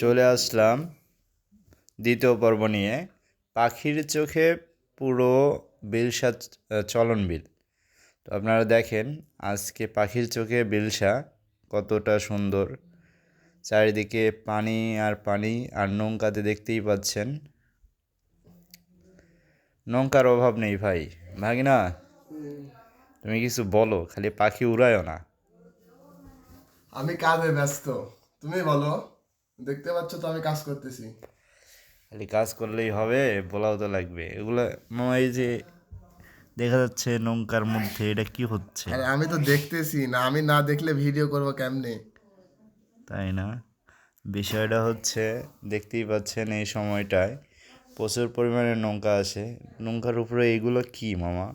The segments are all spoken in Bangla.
চলে আসলাম দ্বিতীয় পর্ব নিয়ে। পাখির চোখে পুরো বিলসা চলন বিল। তো আপনারা দেখেন আজকে পাখির চোখে বিলসা কতটা সুন্দর। চারিদিকে পানি আর পানি আর নৌকাতে দেখতেই পাচ্ছেন। নৌকার অভাব নেই ভাই ভাগিনা তুমি কিছু বলো, খালি পাখি উড়ায়ও না। আমি কাজে ব্যস্ত, তুমি বলো। দেখতে পাচ্ছ তো আমি কাজ করতেছি। খালি কাজ করলেই হবে বলাও তো লাগবে। এগুলো মামা এই যে দেখা যাচ্ছে নৌকার মধ্যে এটা কি হচ্ছে? আরে আমি তো দেখতেছি না আমি না দেখলে ভিডিও করব কেমনে? তাই না? বিষয়টা হচ্ছে দেখতেই পাচ্ছেন এই সময়টায় প্রচুর পরিমাণে নৌকা আসে। নৌকার উপরে এগুলো কি মামা?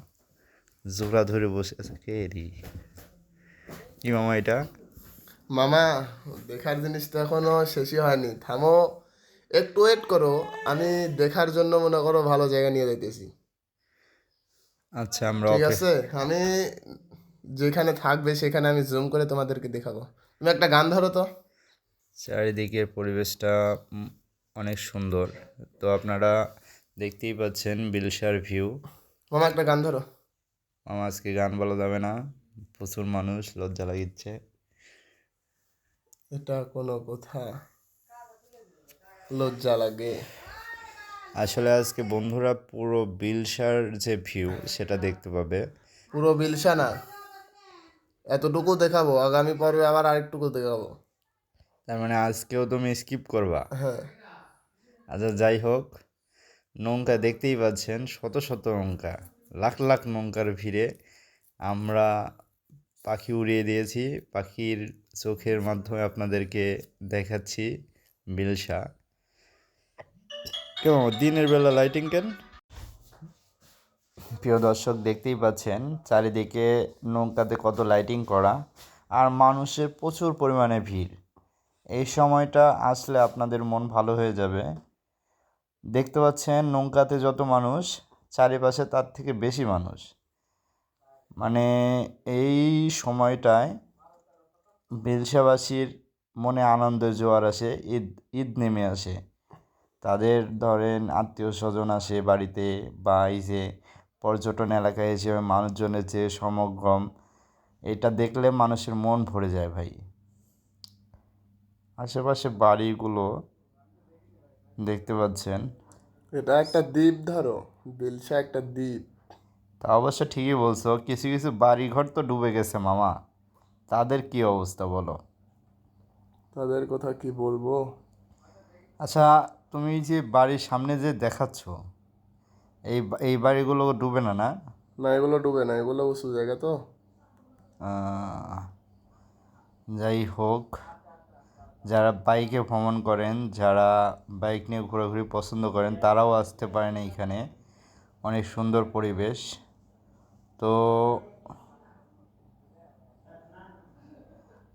জোড়া ধরে বসে আছে কে রে? কি মামা এটা? মামা দেখার জিনিস তো এখনও শেষই হয়নি। থামো একটু ওয়েট করো। আমি দেখার জন্য মনে করো ভালো জায়গা নিয়ে যাইতেছি। আচ্ছা আমরা ঠিক আছে? আমি যেখানে থাকবে সেখানে আমি জুম করে তোমাদেরকে দেখাবো। তুমি একটা গান ধরো তো। চারিদিকের পরিবেশটা অনেক সুন্দর। তো আপনারা দেখতেই পাচ্ছেন বিলসার ভিউ মামা একটা গান ধরো। মামা আজকে গান বলা যাবে না। প্রচুর মানুষ লজ্জা লাগিচ্ছে। এটা কোনো কথা। লজ্জা লাগে। আসলে আজকে বন্ধুরা পুরো বিলসার যে ভিউ সেটা দেখতে পাবে। পুরো বিলসা না। এতটুকু দেখাবো আগামী পর্বে আবার আরেকটুকু দেখাবো। তার মানে আজকেও তুমি স্কিপ করবা? হ্যাঁ। আচ্ছা যাই হোক নৌকা দেখতেই পাচ্ছেন শত শত নৌকা লাখ লাখ নৌকার ভিড়ে আমরা পাখি উড়িয়ে দিয়েছি। পাখির চোখের মাধ্যমে আপনাদেরকে দেখাচ্ছি বিলসা কেমন? দিনের বেলা লাইটিং কেন? প্রিয় দর্শক, দেখতেই পাচ্ছেন, চারিদিকে নৌকাতে কত লাইটিং করা আর মানুষের প্রচুর পরিমাণে ভিড়। এই সময়টা আসলে আপনাদের মন ভালো হয়ে যাবে। দেখতে পাচ্ছেন, নৌকাতে যত মানুষ, চারিপাশে তার থেকে বেশি মানুষ। মানে এই সময়টায় বেলসাবাসীর মনে আনন্দের জোয়ার আসে, ঈদ ঈদ নেমে আসে। তাদের ধরেন আত্মীয় স্বজন আসে বাড়িতে বা এই যে পর্যটন এলাকায় এসে মানুষজনের যে সমাগম, এটা দেখলে মানুষের মন ভরে যায় ভাই। আশেপাশে বাড়িগুলো দেখতে পাচ্ছেন। এটা একটা দ্বীপ ধরো বিলসা একটা দ্বীপ। তা অবশ্য ঠিকই বলছো কিছু কিছু বাড়িঘর তো ডুবে গেছে মামা। তাদের কি অবস্থা বলো? তাদের কথা কি বলব? আচ্ছা তুমি যে বাড়ির সামনে যে দেখাচ্ছ এই এই বাড়িগুলো ডুবে না না? না এগুলো ডুবে না এগুলো উঁচু জায়গা তো। যাই হোক যারা বাইকে ভ্রমণ করেন যারা বাইক নিয়ে ঘোরাঘুরি পছন্দ করেন তারাও আসতে পারেন এইখানে। অনেক সুন্দর পরিবেশ। তো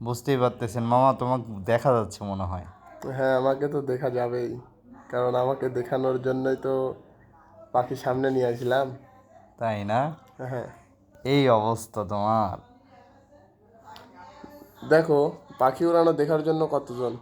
বুঝতেই পারতেছেন মামা তোমাকে দেখা যাচ্ছে মনে হয়। হ্যাঁ আমাকে তো দেখা যাবেই। কারণ আমাকে দেখানোর জন্যই তো পাখি সামনে নিয়ে আসলাম। তাই না? হ্যাঁ। এই অবস্থা তোমার। দেখো পাখি উড়ানো দেখার জন্য কতজন?